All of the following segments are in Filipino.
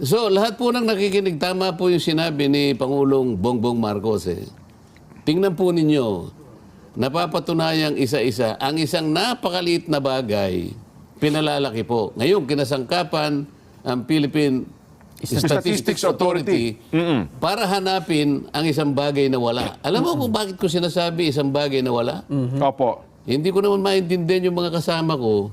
So, lahat po ng nakikinig, tama po yung sinabi ni Pangulong Bongbong Marcos. Eh. Tingnan po ninyo, napapatunayang isa-isa, ang isang napakaliit na bagay, pinalalaki po. Ngayon, kinasangkapan ang Philippine Statistics, Statistics Authority para hanapin ang isang bagay na wala. Alam mo kung bakit ko sinasabi isang bagay na wala? Opo. Hindi ko naman maintindihan yung mga kasama ko.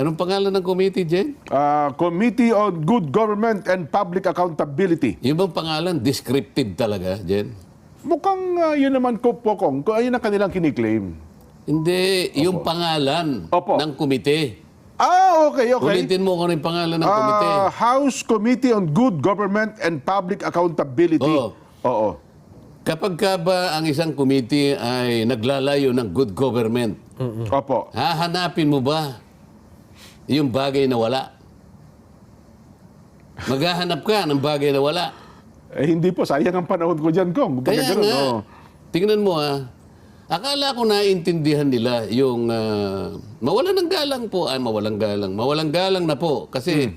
Anong pangalan ng committee, Jen? Ah, Committee on Good Government and Public Accountability. Yung bang pangalan, descriptive talaga, Jen? Mukhang ah, yun naman ko po kung ayun ang kanilang kiniklaim. Hindi, yung pangalan Opo. ng komite. Ah, okay, okay. Ulitin mo kung ano yung pangalan ng komite. Ah, House Committee on Good Government and Public Accountability. Oo. Oo. Kapag ka ba ang isang komite ay naglalayo ng good government, Opo. hahanapin mo ba yung bagay na wala? Maghahanap ka ng bagay na wala. Eh, hindi po, sayang ang panahon ko dyan, Kong. Kaya ganun, nga, oo. tingnan mo ah, akala ko naiintindihan nila yung ah, mawalan ng galang po, ay mawalang galang, mawalang galang na po. Kasi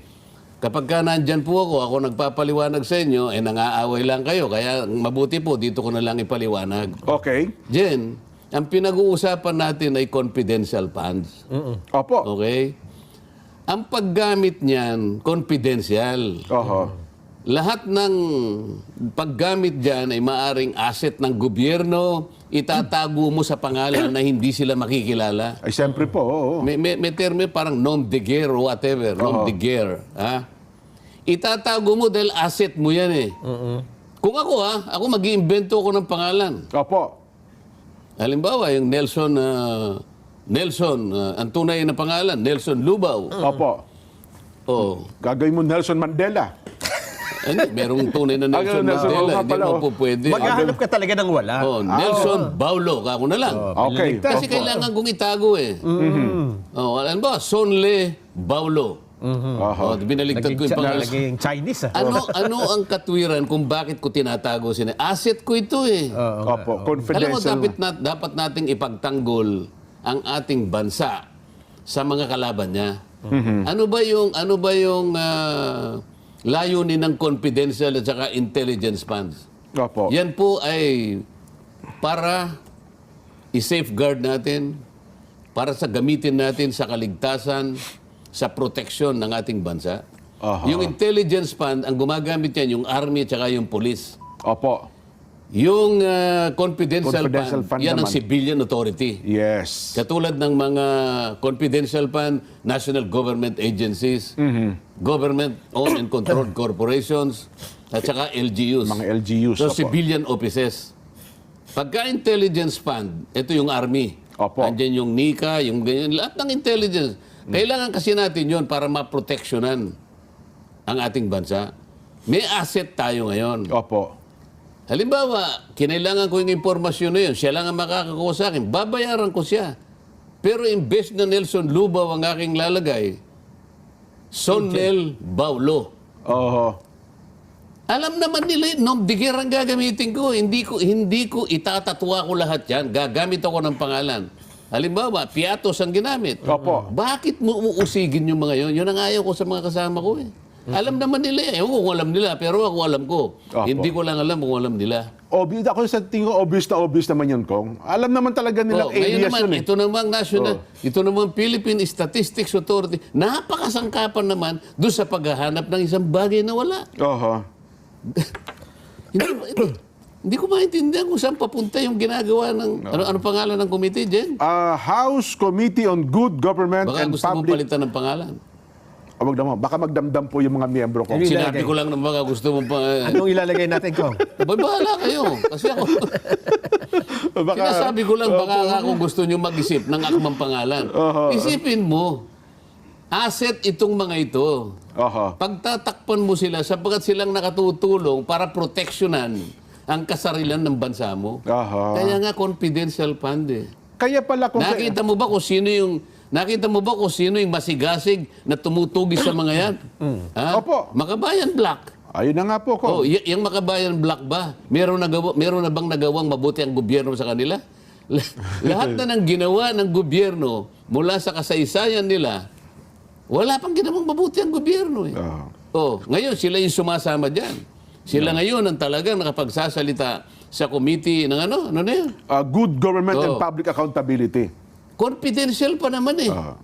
kapag ka nandyan po ako, ako nagpapaliwanag sa inyo, eh nangaaway lang kayo. Kaya mabuti po, dito ko na lang ipaliwanag. Okay. Jen, ang pinag-uusapan natin ay confidential funds. Opo. Okay? Ang paggamit niyan, confidential. Oho. Lahat ng paggamit dyan ay maaring asset ng gobyerno, itatago mo sa pangalan na hindi sila makikilala. Ay, siyempre po, oo. May, may, may termo parang nom de guerre or whatever, nom de guerre. Ha? Itatago mo dahil asset mo yan eh. Kung ako ha, ako mag iimbento ako ng pangalan. Opo. Halimbawa, yung Nelson, ah, Nelson, ah, ang tunay na pangalan, Nelson Lubao. Opo. Oh, Gagawin mo Nelson Mandela. ano, merong tunay na Nelson Ah, Nelson, oo Mandela. nga Hindi pala, mo oh. po pwede. Maghahanap ka talaga ng wala. Oh, Nelson Baulo, kako na lang. Okay. Kasi Opo. kailangan kong itago eh. Oh, alam ba, Sonle Baulo. Oho. Oh, binaligtad ko yung Naging, pangalan. naging Chinese ah. Ano ano ang katwiran kung bakit ko tinatago sila? Asset ko ito eh. Opo. Alam mo, Confidential. dapat, na, dapat nating ipagtanggol ang ating bansa sa mga kalaban niya. Ano ba yung ano ba yung ah, layunin ng confidential at saka intelligence funds? Opo. Yan po ay para i-safeguard natin, para sa gamitin natin sa kaligtasan, sa proteksyon ng ating bansa. Aha. Yung intelligence fund, ang gumagamit yan, yung army at saka yung police. Opo. Yung ah, confidential, Confidential fund, fund yan ang naman. civilian authority. Yes. Katulad ng mga confidential fund, national government agencies, government-owned and controlled corporations, at saka LGUs. Mga LGUs. So, opo. civilian offices. Pagka intelligence fund, ito yung army. Opo. Andyan yung NICA, yung ganyan, lahat ng intelligence. Kailangan kasi natin yon para maproteksyonan ang ating bansa. May asset tayo ngayon. Opo. Halimbawa, kinailangan ko yung impormasyon na yun, siya lang ang makakakuha sa akin, babayaran ko siya. Pero imbes na Nelson Lubaw ang aking lalagay, Sonel Baulo. Oho. Alam naman nila nom digir ang gagamitin ko. Hindi ko, hindi ko itatatwa ko lahat yan. Gagamit ako ng pangalan. Halimbawa, piatos ang ginamit. Opo. Bakit mo uusigin yung mga yun? Yun ang ayaw ko sa mga kasama ko eh. Alam naman nila eh. Ewan ko kung alam nila, pero ako alam ko. Opo. Hindi ko lang alam kung alam nila. Obvious, ako sa tingin ko, obvious na obvious naman yun, Kong. Alam naman talaga nilang Oh, alias naman, yun eh. ito namang national, ito namang Philippine Statistics Authority, napakasangkapan naman doon sa paghahanap ng isang bagay na wala. Oho. Hindi, hindi, hindi ko maintindihan kung saan papunta yung ginagawa ng, ano, ano pangalan ng committee, Jen? Ah, House Committee on Good Government Baka and gusto Public... palitan ng pangalan. Oh, wag naman. Baka magdamdam po yung mga miyembro ko. Hindi. Sinabi Ilalagay. ko lang na baka gusto mo pa... Anong ilalagay natin ko? Ba, bahala kayo. Kasi ako, Baka, sinasabi ko lang baka ako gusto nyo mag-isip ng akmang pangalan. Isipin mo, asset itong mga ito. Oho. Pagtatakpan mo sila sapagkat silang nakatutulong para proteksyonan ang kasarilan ng bansa mo. Aha. Kaya nga confidential fund eh. Kaya pala kung... Nakita mo ba kung sino yung Nakita mo ba kung sino yung masigasig na tumutugis sa mga yan? Ha? Opo. Makabayan Black. Ayun na nga po, Kong. Oh, y- yung Makabayan Black ba? Meron na, meron na bang nagawang mabuti ang gobyerno sa kanila? Lahat na ng ginawa ng gobyerno mula sa kasaysayan nila, wala pang ginawang mabuti ang gobyerno. Eh. Ah. Oh, ngayon sila yung sumasama diyan. Sila ngayon ang talagang nakapagsasalita sa committee ng ano, ano na yun? Uh, good government and Oo. public accountability. Confidential pa naman eh. Ah.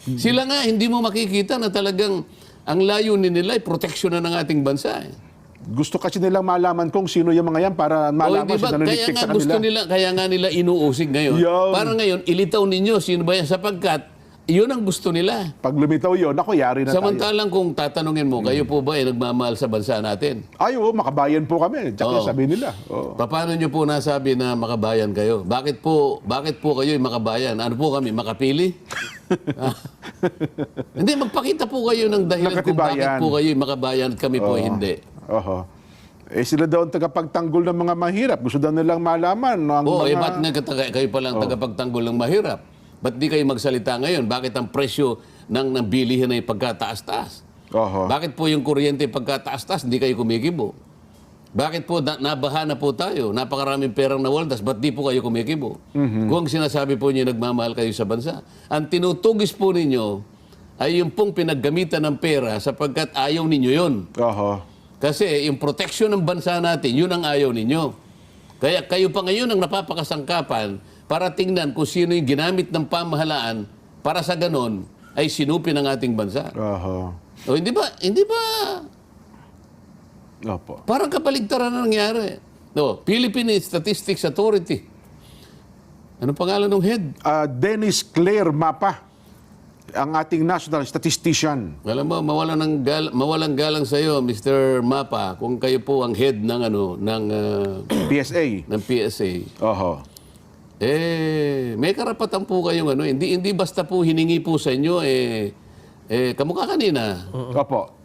Sila nga, hindi mo makikita na talagang ang layunin nila ay proteksyon na ng ating bansa. Eh. Gusto kasi nilang malaman kung sino yung mga yan para O malaman hindi si ba, kaya nga sa gusto kanila. nila, kaya nga nila inuusig ngayon. Yun. Para ngayon, ilitaw ninyo sino ba yan sapagkat yun ang gusto nila. Pag lumitaw yun, ako, yari na tayo. Samantalang kung tatanungin mo, kayo po ba ay nagmamahal sa bansa natin? Ay, oo, makabayan po kami. Tsaka Oo. sabi nila. Oo. Pa- Paano nyo po nasabi na makabayan kayo? Bakit po, bakit po kayo yung makabayan? Ano po kami, makapili? Ah. hindi, magpakita po kayo ng dahilan kung bakit Nakatibayan. po kayo yung makabayan at kami po hindi. Oho. Eh sila daw ang tagapagtanggol ng mga mahirap. Gusto daw nilang malaman. no, Ang Oo, mga... eh ba't nga kata- kayo palang tagapagtanggol ng mahirap? Ba't di kayo magsalita ngayon? Bakit ang presyo ng, ng bilihin ay pagkataas-taas? Oho. Bakit po yung kuryente pagkataas-taas, hindi kayo kumikibo? Bakit po na, nabaha na po tayo? Napakaraming perang nawaldas, ba't di po kayo kumikibo? Kung ang sinasabi po niyo nagmamahal kayo sa bansa. Ang tinutugis po ninyo ay yung pong pinaggamitan ng pera sapagkat ayaw ninyo yon. Oho. Kasi yung protection ng bansa natin, yun ang ayaw ninyo. Kaya kayo pa ngayon ang napapakasangkapan para tingnan kung sino yung ginamit ng pamahalaan para sa ganon ay sinupin ang ating bansa. Oho. O hindi ba, hindi ba Opo. parang kapaligtaran na nangyari? No, Philippine Statistics Authority. Ano pangalan ng head? Ah, Dennis Claire Mapa, ang ating national statistician. Alam mo, mawalan ng gal mawalang galang sa iyo, Mr. Mapa, kung kayo po ang head ng ano ng ah, PSA. ng PSA. Oho. Eh, may karapatan po kayong ano, hindi hindi basta po hiningi po sa inyo eh eh kamukha kanina. Opo.